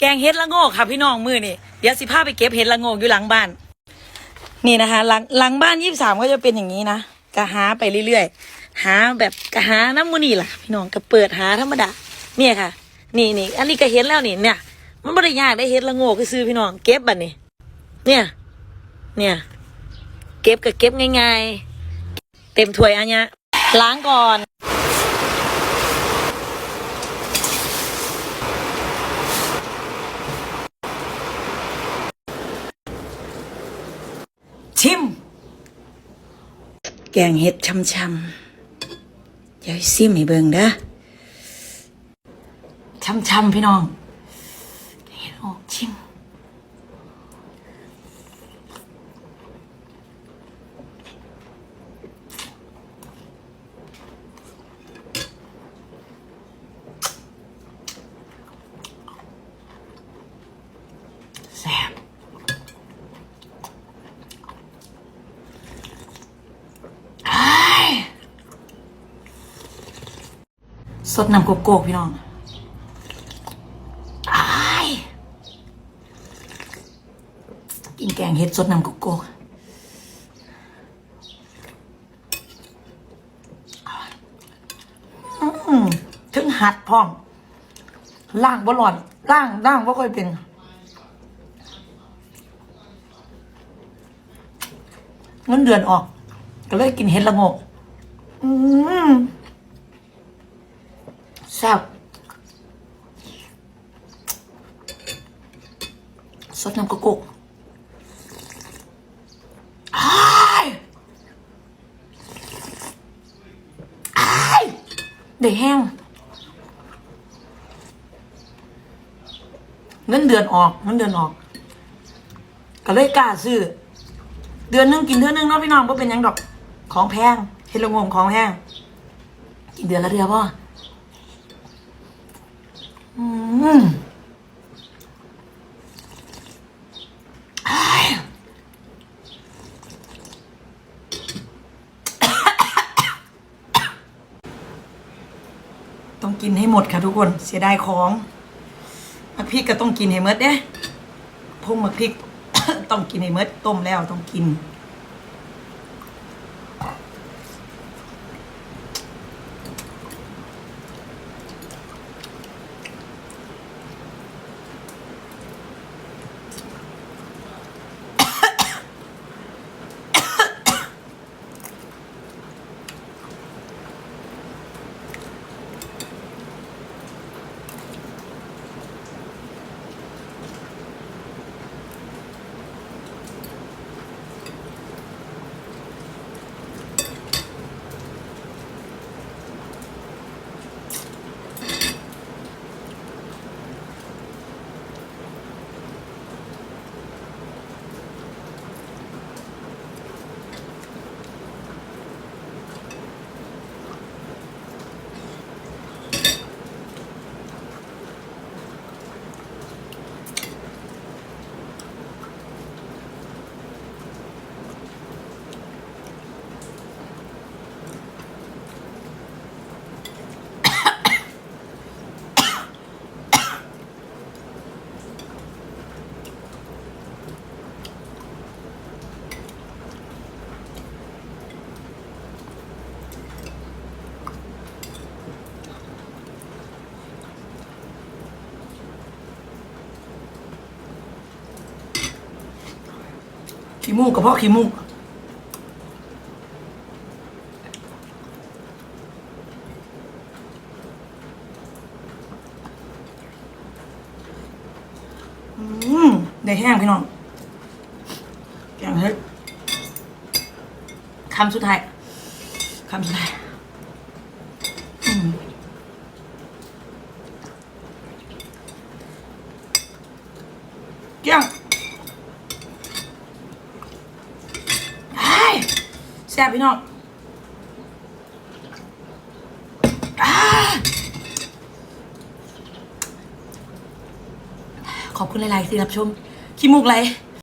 แกงเห็ดละโงกค่ะพี่น้องมือนี่เดี๋ยวสิพาไปเก็บเห็ดละโงกอยู่หลังบ้าน นี่นะคะหลังหลังบ้านยี่สามก็จะเป็นอย่างนี้นะกะหาไปเรื่อยๆหาแบบกะหาน้ำมูนี่ล่ะ พี่น้องก็เปิดหาธรรมดาเนี่ยค่ะ นี่นี่อันนี้ก็เห็นแล้วนี่เนี่ย มันไม่ได้ยากได้เห็ดละโงกก็ซื้อพี่น้องเก็บบัดนี่เนี่ย เนี่ย เก็บก็เก็บง่าย ๆ เต็มถ้วยอันเนี้ยล้างก่อน ชิม แกงเห็ดช่ำๆเดี๋ยวซิมให้เบิ่งเด้อช่ำๆพี่น้องแกงเห็ดออกชิม แซ่บอ้ายส ดน้ำโกโก้พี่น้องอ้กินแกงเห็ดสดน้ำโกโก้อืมถึงหัดพร้อมล่างบ่หลอนล่างล่างบ่ค่อยเป็นเงินเดือนออก ก็เลยกินเห็ดละงกอืมแซ่บ สดน้ำกระกุกอ้ายอ้ายได้แห้ง เงินเดือนออก เงินเดือนออก ก็เลยกล้าซื้อ เดือนหนึงกินเดือนนึงเนาะพี่น้องเพราะเป็นยังดอก ของแพงเฮลงงของแพงกินเดือนละเดือนป่ะอืม ต้องกินให้หมดค่ะทุกคนเสียดายของมักพริกก็ต้องกินให้หมดเด้พงมักพริก ต้องกินให้หมดต้มแล้วต้องกิน ขี้มูกกับพ่อขี้มูกอืมได้แห้งพี่น้องแกงเฮ็ดคำสุดท้ายคำสุดท้ายอืมเกี้ยง ไอ้ายแซ่บพี่น้องอขอบคุณหลายๆที่รับชมขี้มูกไหล